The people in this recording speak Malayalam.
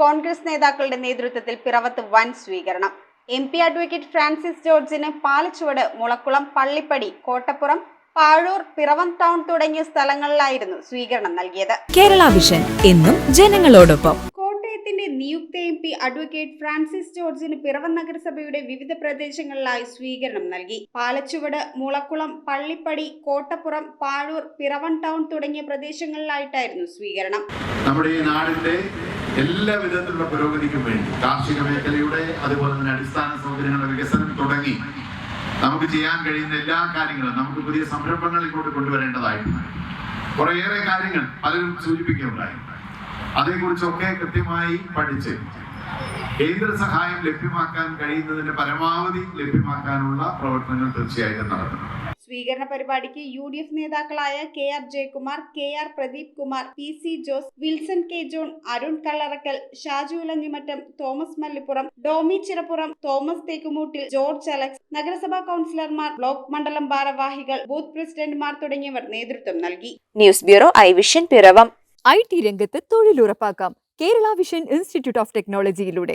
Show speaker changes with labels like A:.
A: കോൺഗ്രസ് നേതാക്കളുടെ നേതൃത്വത്തിൽ പിറവത്ത് വൻ സ്വീകരണം. എം പി അഡ്വക്കേറ്റ് ഫ്രാൻസിസ് ജോർജിന് പാലച്ചുവട് മുളക്കുളം പള്ളിപ്പടി കോട്ടപ്പുറം പാഴൂർ പിറവം ടൗൺ തുടങ്ങിയ സ്ഥലങ്ങളിലായിരുന്നു സ്വീകരണം നൽകിയത്.
B: കേരള വിഷൻ എന്നും ജനങ്ങളോടൊപ്പം.
A: കോട്ടയത്തിന്റെ നിയുക്ത എം പി അഡ്വക്കേറ്റ് ഫ്രാൻസിസ് ജോർജിന് പിറവം നഗരസഭയുടെ വിവിധ പ്രദേശങ്ങളിലായി സ്വീകരണം നൽകി. പാലച്ചുവട് മുളക്കുളം പള്ളിപ്പടി കോട്ടപ്പുറം പാഴൂർ പിറവം ടൗൺ തുടങ്ങിയ പ്രദേശങ്ങളിലായിട്ടായിരുന്നു സ്വീകരണം.
C: നമ്മുടെ ഈ നാടിന്റെ എല്ലാ വിധത്തിലുള്ള പുരോഗതിക്കും വേണ്ടി കാർഷിക മേഖലയുടെ അതുപോലെ തന്നെ അടിസ്ഥാന സൗകര്യങ്ങളുടെ വികസനം തുടങ്ങി നമുക്ക് ചെയ്യാൻ കഴിയുന്ന എല്ലാ കാര്യങ്ങളും നമുക്ക് പുതിയ സംരംഭങ്ങൾ ഇങ്ങോട്ട് കൊണ്ടുവരേണ്ടതായിട്ടുണ്ട് കുറേയേറെ കാര്യങ്ങൾ പലരും സൂചിപ്പിക്കുകയുണ്ടായി. അതേക്കുറിച്ചൊക്കെ കൃത്യമായി പഠിച്ച് കേന്ദ്ര സഹായം ലഭ്യമാക്കാൻ കഴിയുന്നതിന്റെ പരമാവധി ലഭ്യമാക്കാനുള്ള പ്രവർത്തനങ്ങൾ തീർച്ചയായിട്ടും നടത്തണം.
A: സ്വീകരണ പരിപാടിക്ക് യു ഡി എഫ് നേതാക്കളായ K R Jayakumar K R Pradeep Kumar P C Jose Wilson K John Arun Kallarakkal Shaju Elanjimattom Thomas Mallippuram Domi Chirappuram Thomas Thekkumoottil George Alex നഗരസഭാ കൗൺസിലർമാർ ബ്ലോക്ക് മണ്ഡലം ഭാരവാഹികൾ ബൂത്ത് പ്രസിഡന്റുമാർ തുടങ്ങിയവർ നേതൃത്വം നൽകി.
D: News bureau I vision Piravom.
B: I T രംഗത്ത് തൊഴിലുറപ്പാക്കാം. Kerala vision institute of ടെക്നോളജിയിലൂടെ